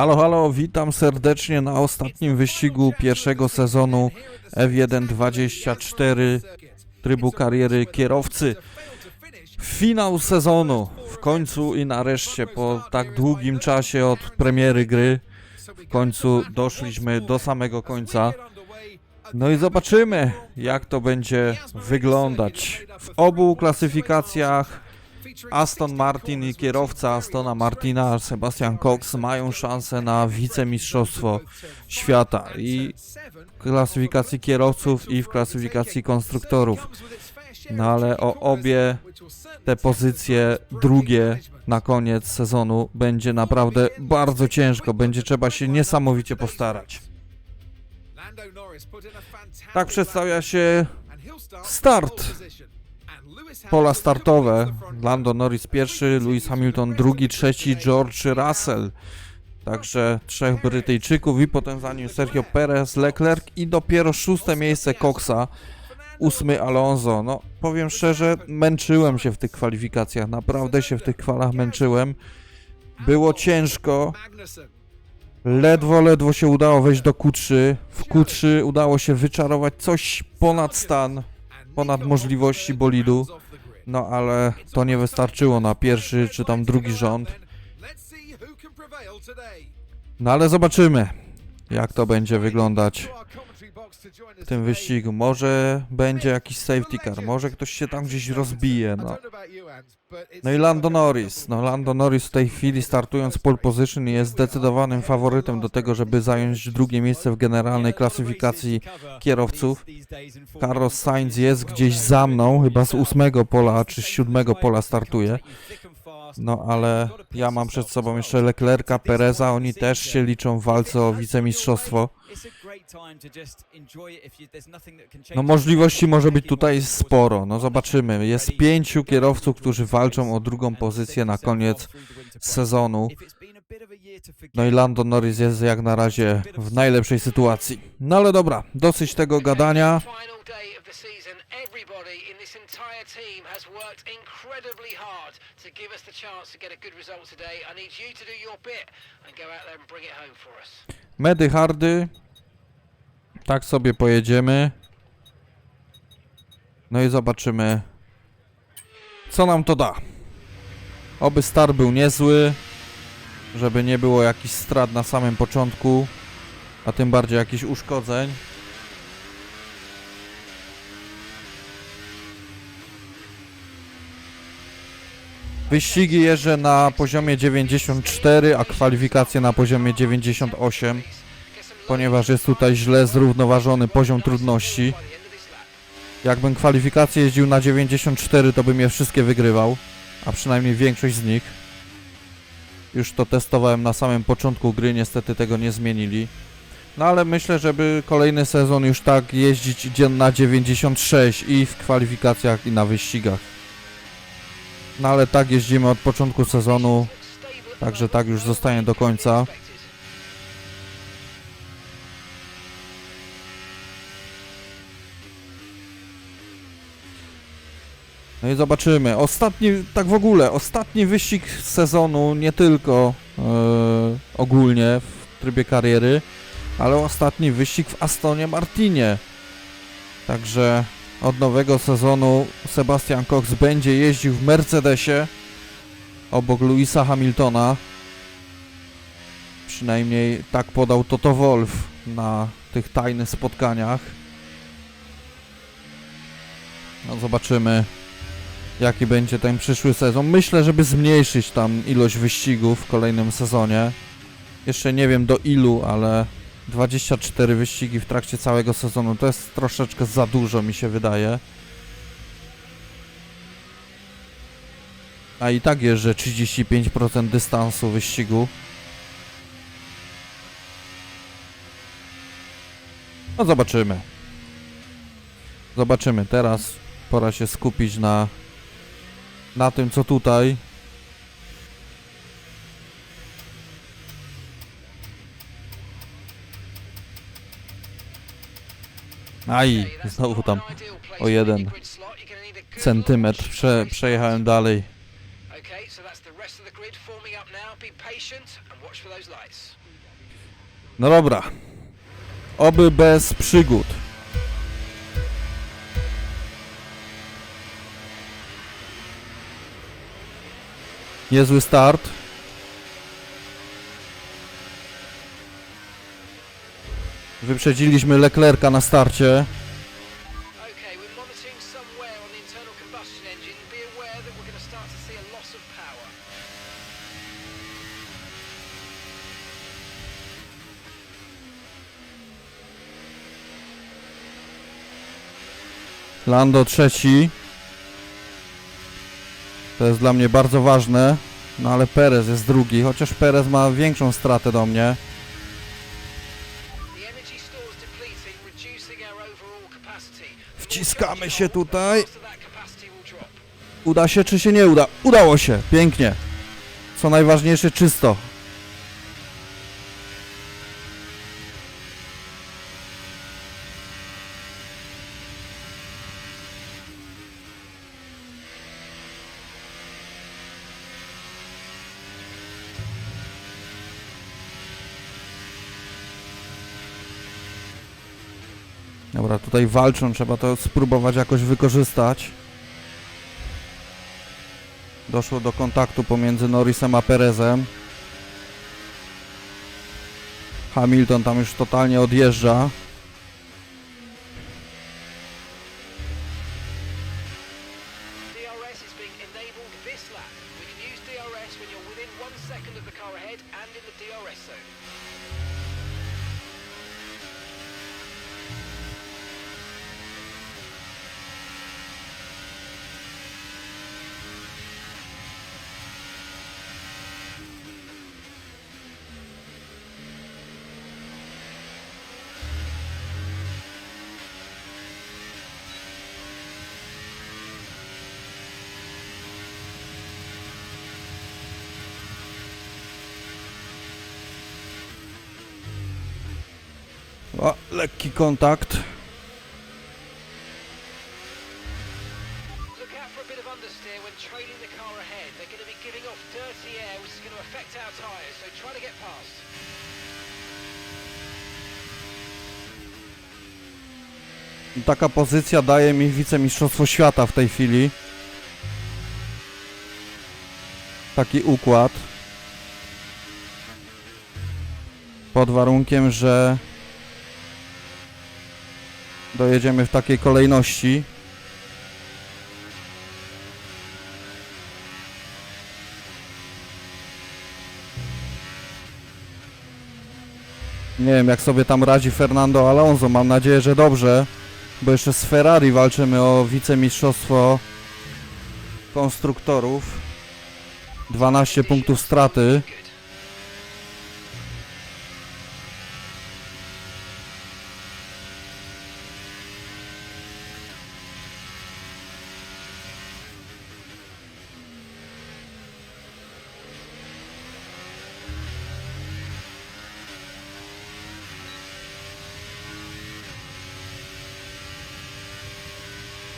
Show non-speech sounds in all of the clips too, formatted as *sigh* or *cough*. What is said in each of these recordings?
Halo, halo, witam serdecznie na ostatnim wyścigu pierwszego sezonu F1 24 trybu kariery kierowcy. Finał sezonu w końcu i nareszcie po tak długim czasie od premiery gry w końcu doszliśmy do samego końca. No i zobaczymy jak to będzie wyglądać. W obu klasyfikacjach Aston Martin i kierowca Astona Martina, Sebastian Cox, mają szansę na wicemistrzostwo świata i w klasyfikacji kierowców i w klasyfikacji konstruktorów. No ale o obie te pozycje drugie na koniec sezonu będzie naprawdę bardzo ciężko, będzie trzeba się niesamowicie postarać. Tak przedstawia się start. Pola startowe. Lando Norris pierwszy, Lewis Hamilton drugi, trzeci, George Russell. Także trzech Brytyjczyków i potem za nim Sergio Perez, Leclerc i dopiero szóste miejsce Coxa, ósmy Alonso. No powiem szczerze, męczyłem się w tych kwalifikacjach, naprawdę się w tych kwalach męczyłem. Było ciężko, ledwo, ledwo się udało wejść do Q3. W Q3 udało się wyczarować coś ponad stan, ponad możliwości bolidu. No ale to nie wystarczyło na pierwszy czy tam drugi rząd. No ale zobaczymy, jak to będzie wyglądać w tym wyścigu. Może będzie jakiś safety car, może ktoś się tam gdzieś rozbije, no. No i Lando Norris. No Lando Norris w tej chwili startując pole position jest zdecydowanym faworytem do tego, żeby zająć drugie miejsce w generalnej klasyfikacji kierowców. Carlos Sainz jest gdzieś za mną, chyba z ósmego pola czy z siódmego pola startuje. No ale ja mam przed sobą jeszcze Leclerca, Pereza, oni też się liczą w walce o wicemistrzostwo. No możliwości może być tutaj sporo, no zobaczymy. Jest pięciu kierowców, którzy walczą o drugą pozycję na koniec sezonu. No i Lando Norris jest jak na razie w najlepszej sytuacji. No ale dobra, dosyć tego gadania. Medy hardy. Tak sobie pojedziemy. No i zobaczymy, co nam to da. Oby start był niezły, żeby nie było jakichś strat na samym początku, a tym bardziej jakichś uszkodzeń. Wyścigi jeżdżę na poziomie 94, a kwalifikacje na poziomie 98 ponieważ jest tutaj źle zrównoważony poziom trudności. Jakbym kwalifikacje jeździł na 94, to bym je wszystkie wygrywał, a przynajmniej większość z nich. Już to testowałem na samym początku gry, niestety tego nie zmienili. No ale myślę, żeby kolejny sezon już tak jeździć na 96 i w kwalifikacjach i na wyścigach. No ale tak jeździmy od początku sezonu, także tak już zostanie do końca. No i zobaczymy. Ostatni, tak w ogóle, ostatni wyścig sezonu, nie tylko e, ogólnie w trybie kariery, ale ostatni wyścig w Astonie Martinie. Także od nowego sezonu Sebastian Cox będzie jeździł w Mercedesie obok Louisa Hamiltona. Przynajmniej tak podał Toto Wolff na tych tajnych spotkaniach. No zobaczymy jaki będzie ten przyszły sezon. Myślę, żeby zmniejszyć tam ilość wyścigów w kolejnym sezonie. Jeszcze nie wiem do ilu, ale 24 wyścigi w trakcie całego sezonu to jest troszeczkę za dużo mi się wydaje. A i tak jeżdżę 35% dystansu wyścigu. No zobaczymy. Zobaczymy. Teraz pora się skupić na na tym co tutaj. Aj, znowu tam o jeden centymetr prze, przejechałem dalej. No dobra. Oby bez przygód. Niezły start. Wyprzedziliśmy Leclerca na starcie. Lando trzeci. To jest dla mnie bardzo ważne. No ale Perez jest drugi, chociaż Perez ma większą stratę do mnie. Wciskamy się tutaj. Uda się czy się nie uda? Udało się, pięknie. Co najważniejsze, czysto. Dobra, tutaj walczą, trzeba to spróbować jakoś wykorzystać. Doszło do kontaktu pomiędzy Norrisem a Perezem. Hamilton tam już totalnie odjeżdża. Get past. Taka pozycja daje mi wicemistrzostwo świata w tej chwili. Taki układ. Pod warunkiem, że dojedziemy w takiej kolejności. Nie wiem, jak sobie tam radzi Fernando Alonso. Mam nadzieję, że dobrze. Bo jeszcze z Ferrari walczymy o wicemistrzostwo konstruktorów. 12 punktów straty.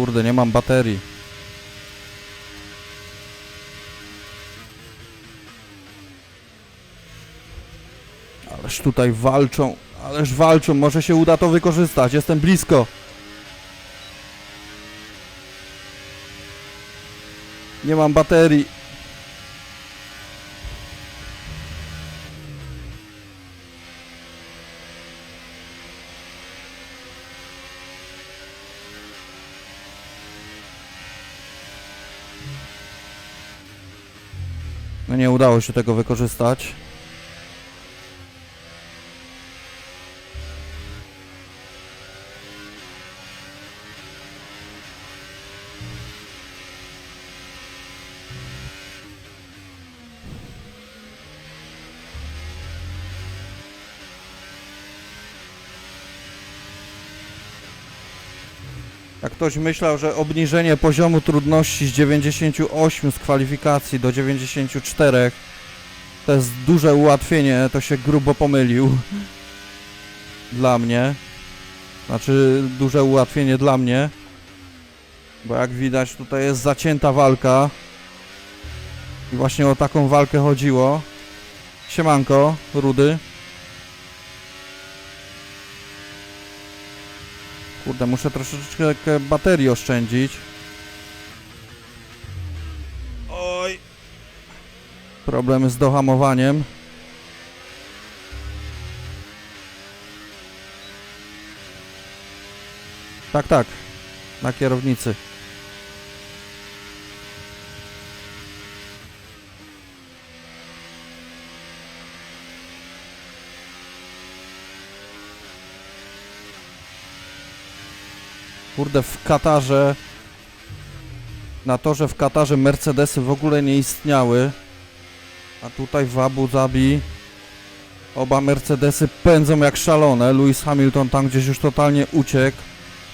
Kurde, nie mam baterii. Ależ tutaj walczą, ależ walczą, może się uda to wykorzystać, jestem blisko. Nie mam baterii. Nie udało się tego wykorzystać. Jak ktoś myślał, że obniżenie poziomu trudności z 98 z kwalifikacji do 94 to jest duże ułatwienie, to się grubo pomylił. *laughs* Dla mnie. Znaczy, duże ułatwienie dla mnie. Bo jak widać, tutaj jest zacięta walka. I właśnie o taką walkę chodziło. Siemanko, Rudy. Kurde, muszę troszeczkę baterii oszczędzić. Oj. Problemy z dohamowaniem. Tak, tak. Na kierownicy. Kurde, w Katarze na torze w Katarze Mercedesy w ogóle nie istniały. A tutaj w Abu Zabi oba Mercedesy pędzą jak szalone. Lewis Hamilton tam gdzieś już totalnie uciekł.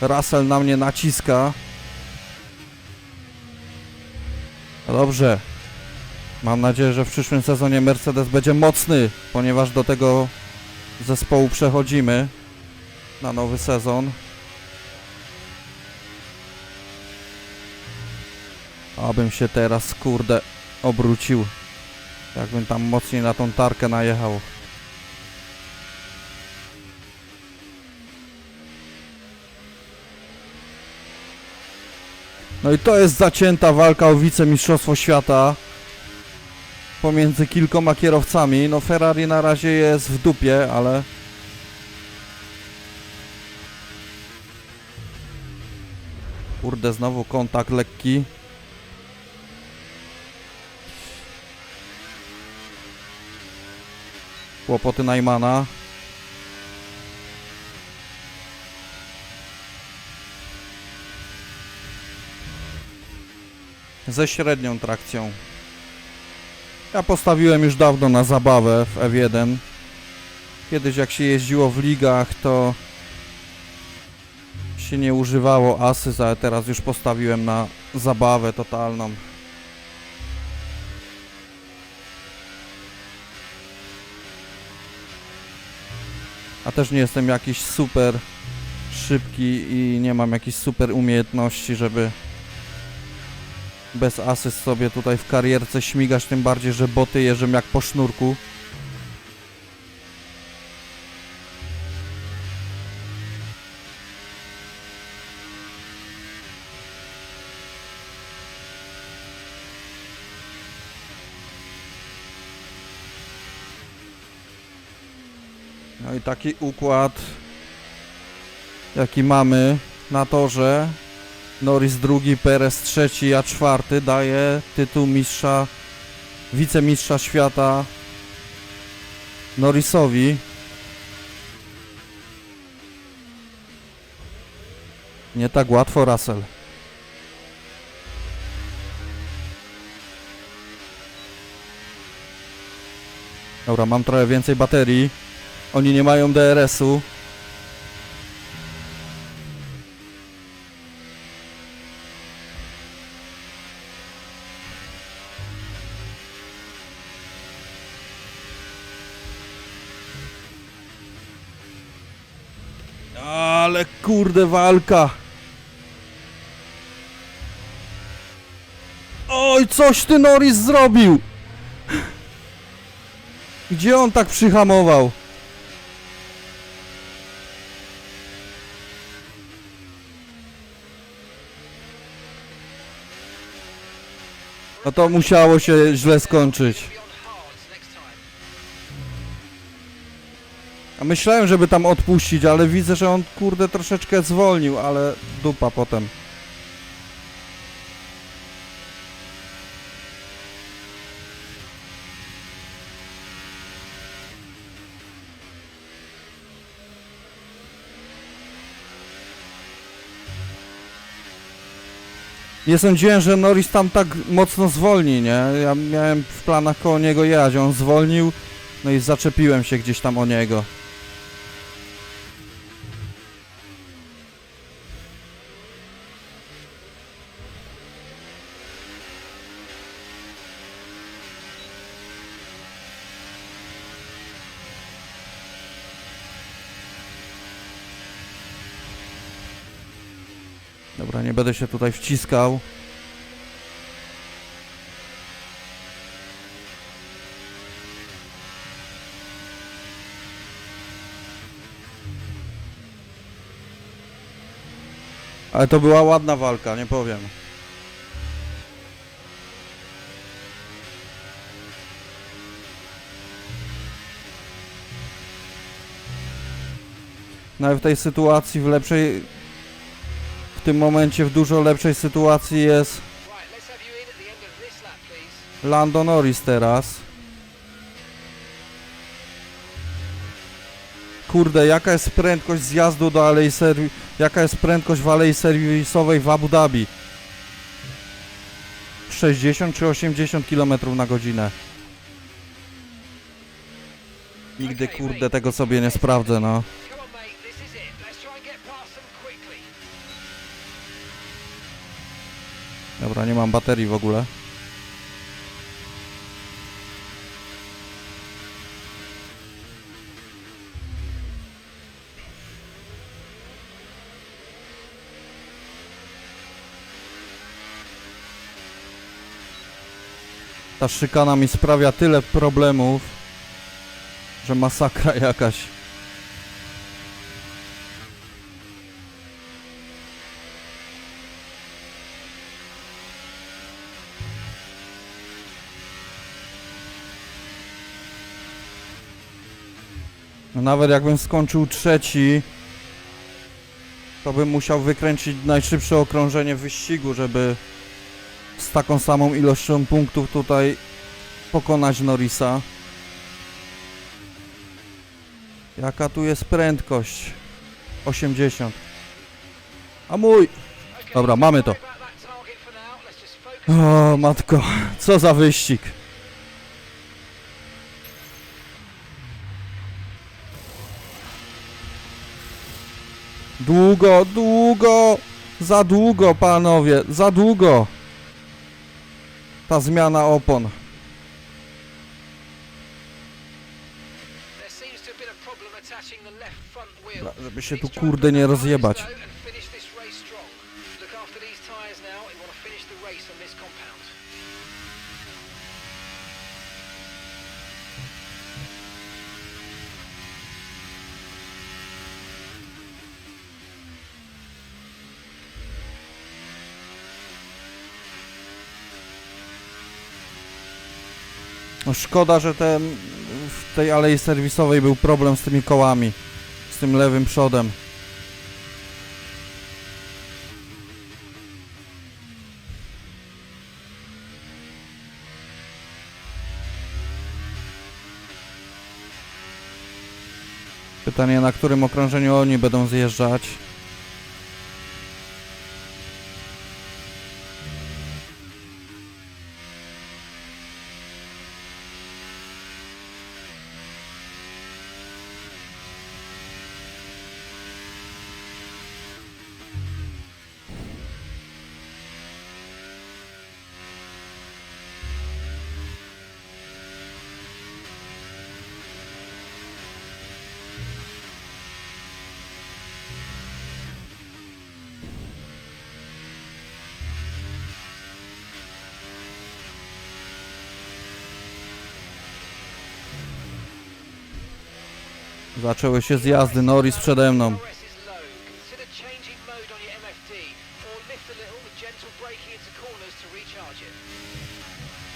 Russell na mnie naciska. No dobrze. Mam nadzieję, że w przyszłym sezonie Mercedes będzie mocny, ponieważ do tego zespołu przechodzimy na nowy sezon. Abym się teraz, kurde, obrócił. Jakbym tam mocniej na tą tarkę najechał. No i to jest zacięta walka o wicemistrzostwo świata pomiędzy kilkoma kierowcami. No Ferrari na razie jest w dupie, ale kurde znowu kontakt lekki. Kłopoty Najmana. Ze średnią trakcją. Ja postawiłem już dawno na zabawę w F1. Kiedyś jak się jeździło w ligach, to się nie używało asys, ale teraz już postawiłem na zabawę totalną. A też nie jestem jakiś super szybki i nie mam jakichś super umiejętności, żeby bez asyst sobie tutaj w karierce śmigać, tym bardziej, że boty jeżdżą jak po sznurku. No i taki układ, jaki mamy na torze. Norris drugi, Perez trzeci, a czwarty daje tytuł mistrza, wicemistrza świata Norrisowi. Nie tak łatwo, Russell. Dobra, mam trochę więcej baterii. Oni nie mają DRS-u. Ale kurde walka. Oj, coś ty Norris zrobił. Gdzie on tak przyhamował? No to musiało się źle skończyć. A myślałem, żeby tam odpuścić, ale widzę, że on kurde troszeczkę zwolnił, ale dupa potem. Nie sądziłem, że Norris tam tak mocno zwolni, nie? Ja miałem w planach koło niego jechać, on zwolnił, no i zaczepiłem się gdzieś tam o niego. Dobra, nie będę się tutaj wciskał. Ale to była ładna walka, nie powiem. Nawet w tej sytuacji w lepszej tym momencie w dużo lepszej sytuacji jest. Lando Norris teraz. Kurde, jaka jest prędkość zjazdu do alei serwi... Jaka jest prędkość w alei serwisowej w Abu Dhabi? 60 czy 80 km na godzinę? Nigdy kurde tego sobie nie sprawdzę, no. Dobra, nie mam baterii w ogóle. Ta szykana mi sprawia tyle problemów, że masakra jakaś. No nawet jakbym skończył trzeci, to bym musiał wykręcić najszybsze okrążenie wyścigu, żeby z taką samą ilością punktów tutaj pokonać Norrisa. Jaka tu jest prędkość? 80. A mój! Dobra, mamy to. O, matko, co za wyścig. Długo, długo, za długo, panowie, za długo. Ta zmiana opon. Dobra, Żeby się tu kurde nie rozjebać. No szkoda, że w tej alei serwisowej był problem z tymi kołami. Z tym lewym przodem. Pytanie, na którym okrążeniu oni będą zjeżdżać. Zaczęły się zjazdy, Norris przede mną.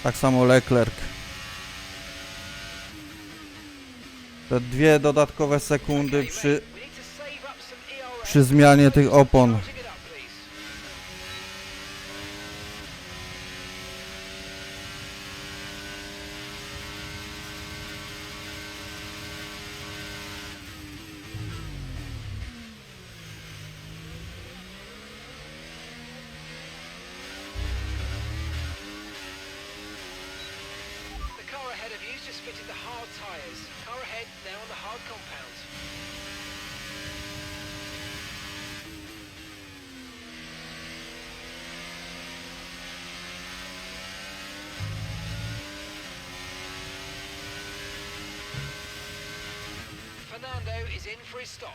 Tak samo Leclerc. Te dwie dodatkowe sekundy przy, przy zmianie tych opon. Fernando is in for his stop.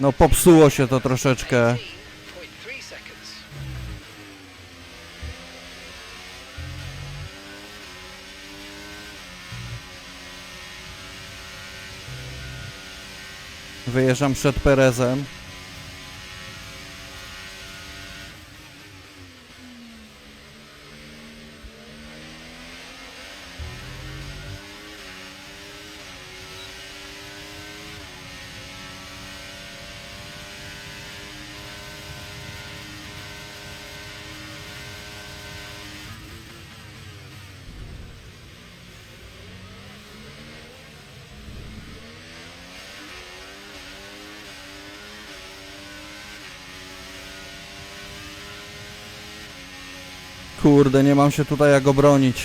No popsuło się to troszeczkę. Wyjeżdżam przed Perezem. Kurde, nie mam się tutaj jak obronić.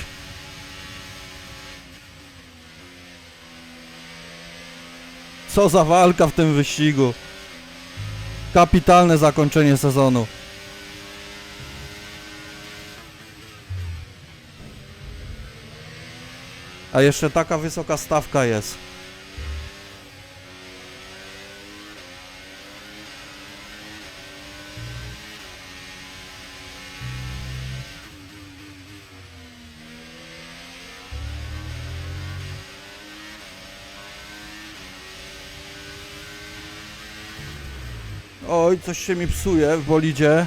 Co za walka w tym wyścigu. Kapitalne zakończenie sezonu. A jeszcze taka wysoka stawka jest. Oj, coś się mi psuje w bolidzie.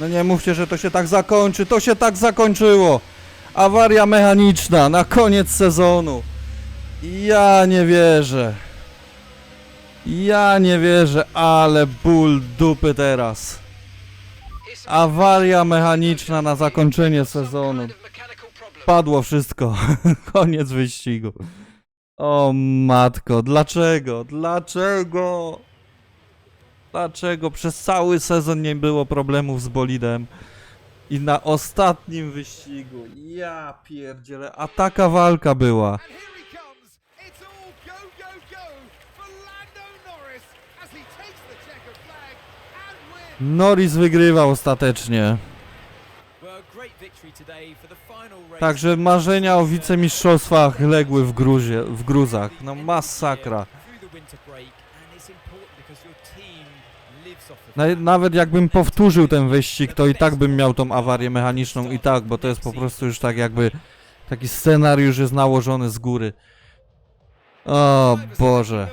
No nie mówcie, że to się tak zakończy. To się tak zakończyło. Awaria mechaniczna na koniec sezonu. Ja nie wierzę. Ja nie wierzę, ale ból dupy teraz. Awaria mechaniczna na zakończenie sezonu. Padło wszystko. *laughs* Koniec wyścigu. O matko, dlaczego? Dlaczego? Dlaczego przez cały sezon nie było problemów z bolidem? I na ostatnim wyścigu. Ja pierdzielę, a taka walka była. Norris wygrywa ostatecznie. Także marzenia o wicemistrzostwach legły w, gruzie, w gruzach. No masakra. Nawet jakbym powtórzył ten wyścig, to i tak bym miał tą awarię mechaniczną i tak, bo to jest po prostu już tak jakby taki scenariusz jest nałożony z góry. O Boże.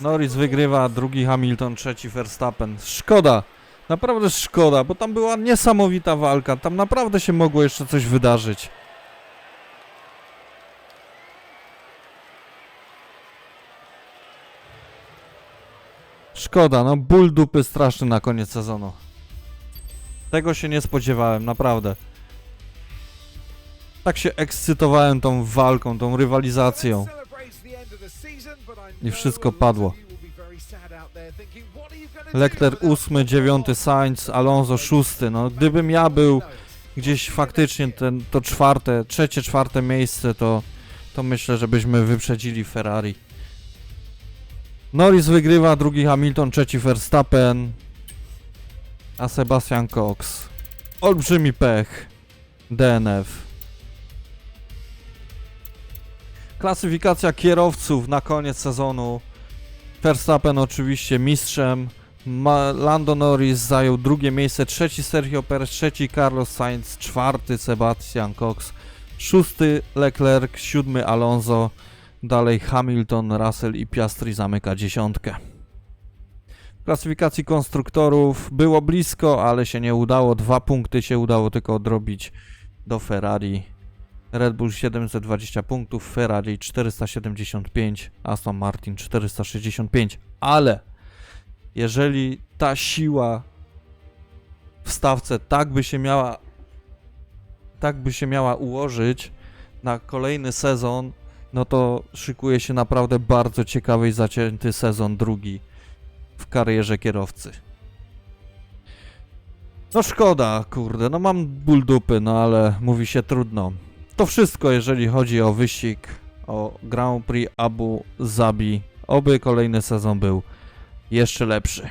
Norris wygrywa, drugi Hamilton, trzeci Verstappen. Szkoda. Naprawdę szkoda, bo tam była niesamowita walka. Tam naprawdę się mogło jeszcze coś wydarzyć. Szkoda, no ból dupy straszny na koniec sezonu. Tego się nie spodziewałem, naprawdę. Tak się ekscytowałem tą walką, tą rywalizacją. I wszystko padło. Leclerc ósmy, dziewiąty, Sainz, Alonso szósty. No gdybym ja był gdzieś faktycznie ten, to czwarte, trzecie, czwarte miejsce, to, to myślę, że byśmy wyprzedzili Ferrari. Norris wygrywa, drugi Hamilton, trzeci Verstappen, a Sebastian Cox. Olbrzymi pech. DNF. Klasyfikacja kierowców na koniec sezonu. Verstappen oczywiście mistrzem. Lando Norris zajął drugie miejsce, trzeci Sergio Perez, trzeci Carlos Sainz, czwarty Sebastian Cox, szósty Leclerc, siódmy Alonso, dalej Hamilton, Russell i Piastri zamyka dziesiątkę. W klasyfikacji konstruktorów było blisko, ale się nie udało. Dwa punkty się udało tylko odrobić do Ferrari. Red Bull 720 punktów, Ferrari 475, Aston Martin 465. Ale jeżeli ta siła w stawce tak by się miała tak by się miała ułożyć na kolejny sezon, no to szykuje się naprawdę bardzo ciekawy i zacięty sezon drugi w karierze kierowcy. No szkoda, kurde, no mam ból dupy, no ale mówi się trudno. To wszystko, jeżeli chodzi o wyścig, o Grand Prix Abu Zabi. Oby kolejny sezon był jeszcze lepszy.